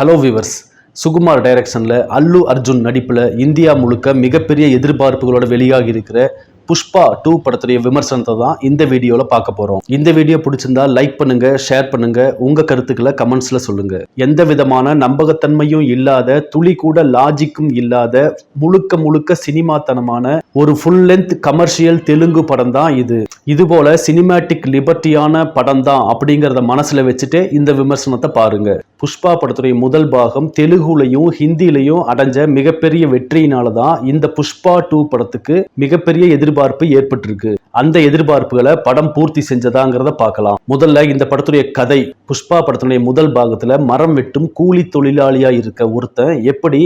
Hello viewers Sukumar டைரக்ஷனில் அல்லு அர்ஜுன் நடிப்பில் India முழுக்க மிகப்பெரிய எதிர்பார்ப்புகளோட வெளியாகி இருக்கிற புஷ்பா டூ படத்துடைய விமர்சனத்தை தான் இந்த வீடியோவில் பார்க்க போகிறோம் இந்த வீடியோ பிடிச்சிருந்தா லைக் பண்ணுங்க ஷேர் பண்ணுங்க உங்க கருத்துக்களை கமெண்ட்ஸில் சொல்லுங்க. எந்த விதமான நம்பகத்தன்மையும் இல்லாத துளி கூட லாஜிக்கும் இல்லாத முழுக்க முழுக்க சினிமாத்தனமான ஒரு ஃபுல் லென்த் கமர்ஷியல் தெலுங்கு படம் தான் இது. இது போல சினிமேட்டிக் லிபர்ட்டியான படம் தான் அப்படிங்கிறத மனசுல வச்சுட்டு இந்த விமர்சனத்தை பாருங்க. புஷ்பா படத்துடைய முதல் பாகம் தெலுங்குலையும் ஹிந்திலையும் அடைஞ்ச மிகப்பெரிய வெற்றியினால தான் இந்த புஷ்பா டூ படத்துக்கு மிகப்பெரிய எதிர்பார்ப்பு ஏற்பட்டிருக்கு. அந்த எதிர்பார்ப்புகளை படம் பூர்த்தி செஞ்சதாங்கிறத பார்க்கலாம். முதல்ல இந்த படத்துடைய கதை புஷ்பா படத்தினுடைய முதல் பாகத்துல மரம் வெட்டும் கூலி தொழிலாளியா இருக்க ஒருத்தன் எப்படி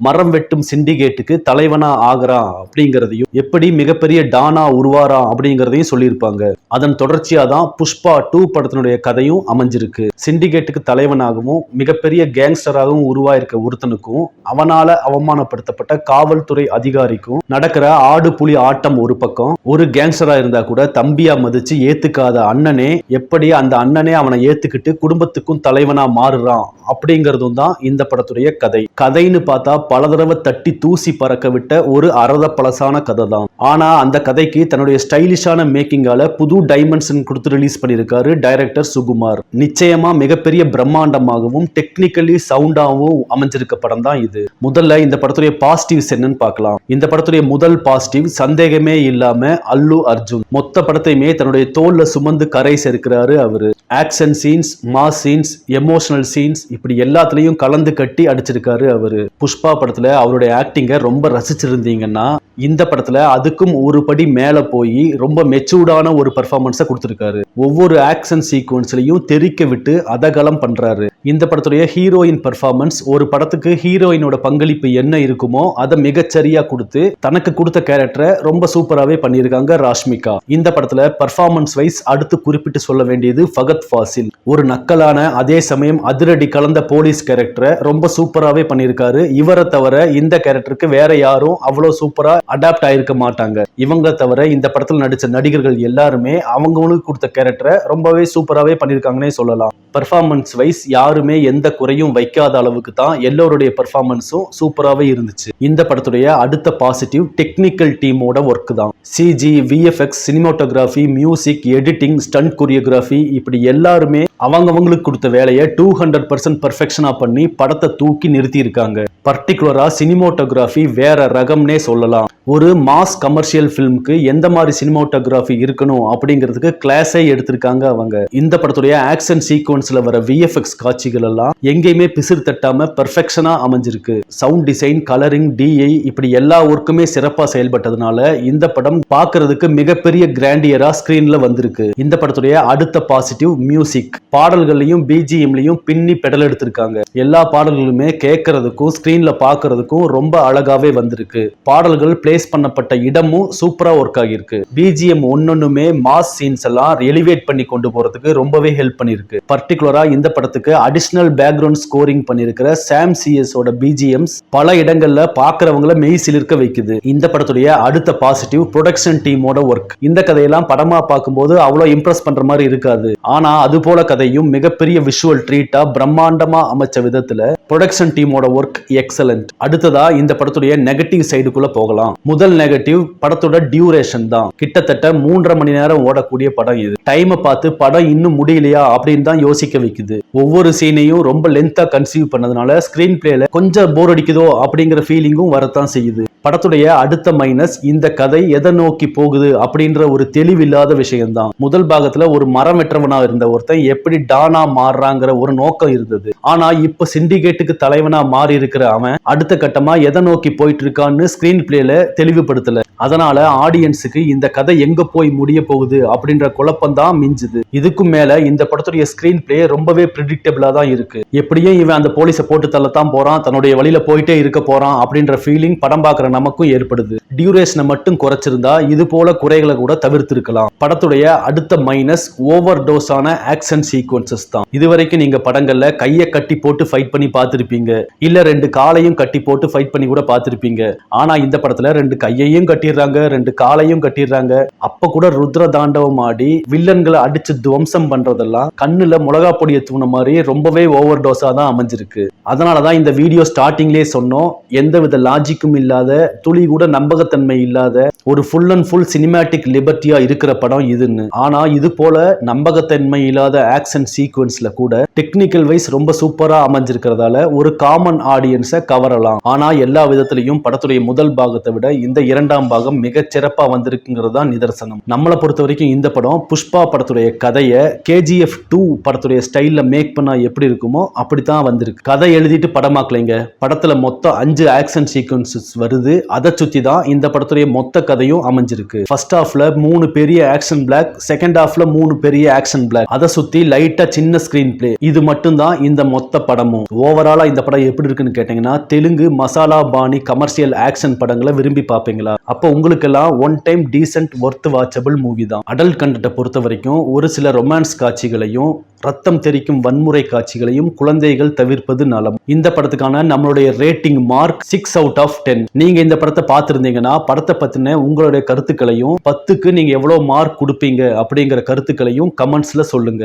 மரம் வெட்டும் சிண்டிகேட்டுக்கு தலைவனா ஆகிறான் அப்படிங்கிறதையும் எப்படி மிகப்பெரிய டானா உருவாரான் அப்படிங்கிறதையும் சொல்லியிருப்பாங்க. அதன் தொடர்ச்சியா தான் புஷ்பா டூ படத்தினுடைய கதையும் அமைஞ்சிருக்கு. சிண்டிகேட்டுக்கு தலைவனாகவும் மிகப்பெரிய கேங்ஸ்டராகவும் உருவாயிருக்க ஒருத்தனுக்கும் அவனால அவமானப்படுத்தப்பட்ட காவல்துறை அதிகாரிக்கும் நடக்கிற ஆடு புலி ஆட்டம் ஒரு பக்கம். ஒரு கேங்ஸ்டரா இருந்தா கூட தம்பியா மதிச்சு ஏத்துக்காத அண்ணனே எப்படி அந்த அண்ணனே அவனை ஏத்துக்கிட்டு குடும்பத்துக்கும் தலைவனா மாறுறான் அப்படிங்கிறதும் தான் இந்த படத்துடைய கதை. கதைன்னு பார்த்தா பல தடவை தட்டி தூசி பறக்க விட்ட ஒரு அரத பழசான கதை தான் ஆனா அந்த கதைக்கு தன்னுடைய ஸ்டைலிஷான மேக்கிங்கால புது டைமென்ஷன் கொடுத்து ரிலீஸ் பண்ணியிருக்காரு டைரக்டர் சுகுமார். நிச்சயமா மிகப்பெரிய பிரம்மாண்டமாகவும் டெக்னிக்கலி சவுண்டாகவும் அமைஞ்சிருக்க படம் தான் இது. முதல்ல இந்த படத்துடைய பாசிட்டிவ்ஸ் என்னன்னு பார்க்கலாம். இந்த படத்துடைய முதல் பாசிட்டிவ் சந்தேகமே இல்லாம அல்லு அர்ஜுன். மொத்த படத்தையுமே தன்னுடைய தோல்ல சுமந்து கரை சேர்க்கிறாரு அவரு. Action scenes mass scenes emotional scenes இப்படி எல்லாத்துலயும் கலந்து கட்டி அடிச்சிருக்காரு அவரு. புஷ்பா படத்துல அவருடைய ஆக்டிங்கை ரொம்ப ரசிச்சிருந்தீங்கன்னா இந்த படத்துல அதுக்கும் ஒரு படி மேல போய் ரொம்ப மெச்சூர்டான ஒரு பர்ஃபார்மன்ஸை கொடுத்துருக்காரு. ஒவ்வொரு ஆக்ஷன் சீக்வன்ஸ்லயும் தெறிக்க விட்டு அதகலம் பண்றாரு. இந்த படத்துடைய ஹீரோயின் பர்ஃபார்மன்ஸ் ஒரு படத்துக்கு ஹீரோயினோட பங்களிப்பு என்ன இருக்குமோ அதை மிகச்சரியா கொடுத்து தனக்கு கொடுத்த கேரக்டரை ரொம்ப சூப்பராகவே பண்ணியிருக்காங்க ராஷ்மிகா. இந்த படத்துல பெர்ஃபார்மன்ஸ் வைஸ் அடுத்து குறிப்பிட்டு சொல்ல வேண்டியது ஃபகத் ஃபாசில். ஒரு நக்கலான அதே சமயம் அதிரடி கலந்த போலீஸ் கேரக்டரை ரொம்ப சூப்பராகவே பண்ணியிருக்காரு. இவரை தவிர இந்த கேரக்டருக்கு வேற யாரும் அவ்வளோ சூப்பரா அடாப்ட் ஆயிருக்க மாட்டாங்க. இவங்க தவிர இந்த படத்தில் நடிச்ச நடிகர்கள் எல்லாருமே அவங்களுக்கு கொடுத்த கேரக்டரை ரொம்பவே சூப்பராகவே பண்ணியிருக்காங்கன்னே சொல்லலாம். பர்ஃபார்மன்ஸ் வைஸ் யார் யாருமே எந்த குறையும் வைக்காத அளவுக்கு தான் எல்லோருடைய பெர்ஃபார்மன்ஸும் சூப்பராகவே இருந்துச்சு. இந்த படத்துடைய அடுத்த பாசிட்டிவ் டெக்னிக்கல் டீமோட ஒர்க் தான். CG VFX cinematography music editing stunt choreography இப்படி எல்லாருமே அவங்கவங்களுக்கு கொடுத்த வேலையை டூ ஹண்ட்ரட் பர்சன்ட் பர்ஃபெக்ஷனாக பண்ணி படத்தை தூக்கி நிறுத்தியிருக்காங்க. பர்டிகுலராக சினிமோட்டோகிராஃபி வேற ரகம்னே சொல்லலாம். ஒரு மாஸ் கமர்ஷியல் ஃபிலிம்க்கு எந்த மாதிரி சினிமோட்டோகிராஃபி இருக்கணும் அப்படிங்கிறதுக்கு கிளாஸே எடுத்திருக்காங்க அவங்க. இந்த படத்துடைய ஆக்ஷன் சீக்வன்ஸில் வர விஎஃப்எக்ஸ் காட்சிகள் எல்லாம் எங்கேயுமே பிசிறு தட்டாம பர்ஃபெக்ஷனாக அமைஞ்சிருக்கு. சவுண்ட் டிசைன் கலரிங் டிஐ இப்படி எல்லா ஒர்க்குமே சிறப்பாக செயல்பட்டதுனால இந்த படம் பார்க்கறதுக்கு மிகப்பெரிய கிராண்டியரா ஸ்கிரீன்ல வந்திருக்கு. இந்த படத்துடைய அடுத்த பாசிட்டிவ் மியூசிக் பாடல்கள்லையும் பிஜிஎம்லையும் பின்னி பெடல் எடுத்திருக்காங்க. எல்லா பாடல்களுமே கேட்கறதுக்கும் ஸ்கிரீன்ல பாக்குறதுக்கும் ரொம்ப அழகாவே வந்திருக்கு. பாடல்கள் பிளேஸ் பண்ணப்பட்ட இடமும் சூப்பரா ஒர்க் ஆகியிருக்கு. பிஜிஎம் ஒன்னொன்னுமே மாஸ் சீன்ஸ் எல்லாம் எலிவேட் பண்ணி கொண்டு போறதுக்கு ரொம்பவே ஹெல்ப் பண்ணிருக்கு பர்டிகுலரா இந்த படத்துக்கு அடிஷனல் பேக்ரவுண்ட் ஸ்கோரிங் பண்ணிருக்கிற சாம் சிஎஸ் ஓட பிஜிஎம்ஸ் பல இடங்கள்ல பாக்குறவங்கள மெய் சிலிர்க்க வைக்குது. இந்த படத்துடைய அடுத்த பாசிட்டிவ் ப்ரொடக்ஷன் டீமோட ஒர்க் இந்த கதையெல்லாம் படமா பார்க்கும்போது அவ்வளவு இம்ப்ரெஸ் பண்ற மாதிரி இருக்காது. ஆனா அது போல கதை கதையும் மிகப்பெரிய விஷுவல் ட்ரீட்டா பிரம்மாண்டமா அமைச்ச விதத்துல ப்ரொடக்ஷன் டீமோட ஒர்க் எக்ஸலண்ட் அடுத்ததா இந்த படத்துடைய நெகட்டிவ் சைடுக்குள்ள போகலாம். முதல் நெகட்டிவ் படத்தோட டியூரேஷன் தான். கிட்டத்தட்ட மூன்றரை மணி நேரம் ஓடக்கூடிய படம் இது. டைமை பார்த்து படம் இன்னும் முடியலையா அப்படின்னு தான் யோசிக்க வைக்குது. ஒவ்வொரு சீனையும் ரொம்ப லென்த்தா கன்சீவ் பண்ணதுனால ஸ்கிரீன் பிளேல கொஞ்சம் போர் அடிக்குதோ அப்படிங்கிற ஃபீலிங்கும் வரத்தான் செய்யுது. படத்துடைய அடுத்த மைனஸ் இந்த கதை எதை நோக்கி போகுது அப்படின்ற ஒரு தெளிவில்லாத விஷயம்தான். முதல் பாகத்துல ஒரு மரம் வெற்றவனா இருந்த ஒருத்தன் எப்படி டானா மாறுறாங்கிற ஒரு நோக்கம் இருந்தது. ஆனா இப்ப சிண்டிகேட்டுக்கு தலைவனா மாறி இருக்கிற அவன் அடுத்த கட்டமா எதை நோக்கி போயிட்டு இருக்கான்னு ஸ்கிரீன் பிளேல தெளிவுபடுத்தல. அதனால ஆடியன்ஸுக்கு இந்த கதை எங்க போய் முடிய போகுது அப்படின்ற குழப்பம் தான் மிஞ்சுது. இதுக்கும் மேல இந்த படத்துடைய ஸ்கிரீன் பிளே ரொம்பவே ப்ரிடிக்டபிளா தான் இருக்கு. எப்படியும் இவன் அந்த போலீஸை போட்டு தள்ளத்தான் போறான் தன்னுடைய வழியில போயிட்டே இருக்க போறான் அப்படின்ற ஃபீலிங் படம் பார்க்குற நமக்கும் ஏற்படுது. டியூரேஷனை மட்டும் குறைச்சிருந்தா இது போல குறைகளை கூட தவிர்த்திருக்கலாம். படத்துடைய அடுத்த மைனஸ் ஓவர் டோஸான ஆக்ஷன் சீக்வன்சஸ் தான். இதுவரைக்கும் நீங்க படங்கள்ல கையை கட்டி போட்டு ஃபைட் பண்ணி பார்த்துருப்பீங்க. இல்ல ரெண்டு காலையும் கட்டி போட்டு ஃபைட் பண்ணி கூட பார்த்துருப்பீங்க. ஆனா இந்த படத்துல ரெண்டு கையையும் கட்டிடுறாங்க ரெண்டு காலையும் கட்டிடுறாங்க. அப்ப கூட ருத்ர தாண்டவம் ஆடி வில்லன்களை அடிச்சு துவம்சம் பண்றதெல்லாம் கண்ணுல மிளகா பொடியை தூண மாதிரி ரொம்பவே ஓவர் டோஸா தான் அமைஞ்சிருக்கு. அதனாலதான் இந்த வீடியோ ஸ்டார்டிங்லேயே சொன்னோம் எந்தவித லாஜிக்கும் இல்லாத துளி கூட நம்பகத்தன்மை இல்லாத ஒரு ஃபுல் அண்ட் ஃபுல் சினிமேட்டிக் லிபர்ட்டியா இருக்கிற படம் இதுன்னு. ஆனா இது போல நம்பகத்தன்மை இல்லாத ஆக்ஷன் சீக்வன்ஸ்ல கூட டெக்னிக்கல் வைஸ் ரொம்ப சூப்பரா அமைஞ்சிருக்கிறதால ஒரு காமன் ஆடியன்ஸை கவரலாம் ஆனா எல்லா விதத்திலையும் படத்துடைய முதல் பாகத்தை விட இந்த இரண்டாம் பாகம் மிக சிறப்பா வந்திருக்குங்கிறது தான் நிதர்சனம். நம்மளை பொறுத்த வரைக்கும் இந்த படம் புஷ்பா படத்துடைய கதையை கேஜிஎஃப் டூ படத்துடைய ஸ்டைல மேக் பண்ணா எப்படி இருக்குமோ அப்படித்தான் வந்திருக்கு. கதை எழுதிட்டு படமாக்கலைங்க படத்துல மொத்தம் அஞ்சு ஆக்ஷன் சீக்வன்சஸ் வருது. அதை சுத்தி தான் இந்த படத்துடைய மொத்த கதையும் அமைஞ்சிருக்கு. ஃபர்ஸ்ட் ஹாஃப்ல மூணு பெரிய ஆக்ஷன் பிளாக் செகண்ட் ஹாஃப்ல மூணு பெரிய ஆக்ஷன் பிளாக் அதை சுத்தி லைட்டா சின்ன ஸ்கிரீன் பிளே இது மட்டும்தான் இந்த மொத்த படமும். ஓவராலா இந்த படம் எப்படி இருக்குன்னு கேட்டீங்கன்னா தெலுங்கு மசாலா பாணி கமர்ஷியல் ஆக்ஷன் படங்களை விரும்பி பார்ப்பீங்களா? அப்போ உங்களுக்கெல்லாம் one time decent worth watchable movie தான். அடல்ட் கண்டத்தை பொறுத்த வரைக்கும் ஒரு சில ரொமான்ஸ் காட்சிகளையும் ரத்தம் தெரிக்கும் வன்முறை காட்சிகளையும் குழந்தைகள் தவிர்ப்பது நலம். இந்த படத்துக்கான நம்மளுடைய rating mark six out of ten நீங்க இந்த படத்தை பார்த்திருந்தீங்கன்னா படத்தை பத்தின உங்களுடைய கருத்துக்களையும் பத்துக்கு நீங்க எவ்வளவு மார்க் கொடுப்பீங்க அப்படிங்கிற கருத்துக்களையும் கமெண்ட்ஸ்ல சொல்லுங்க.